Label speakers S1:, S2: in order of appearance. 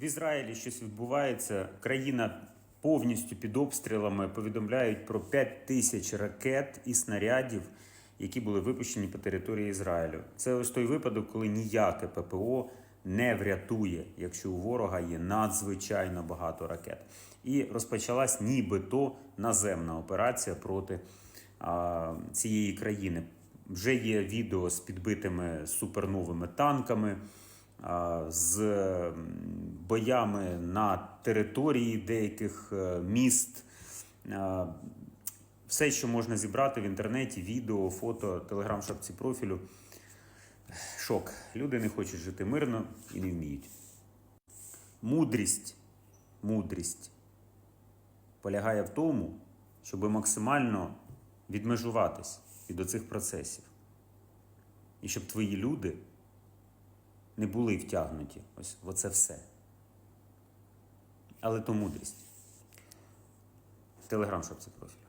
S1: В Ізраїлі щось відбувається. Країна повністю під обстрілами повідомляють про 5 тисяч ракет і снарядів, які були випущені по території Ізраїлю. Це ось той випадок, коли ніяке ППО не врятує, якщо у ворога є надзвичайно багато ракет. І розпочалась нібито наземна операція проти а, цієї країни. Вже є відео з підбитими суперновими танками, з боями на території деяких е, міст. Все, що можна зібрати в інтернеті, відео, фото, телеграм-шапці профілю. Шок. Люди не хочуть жити мирно і не вміють. Мудрість, мудрість полягає в тому, щоб максимально відмежуватись від оцих процесів. І щоб твої люди не були втягнуті ось оце все. Але то мудрість. Телеграм, щоб це профілю.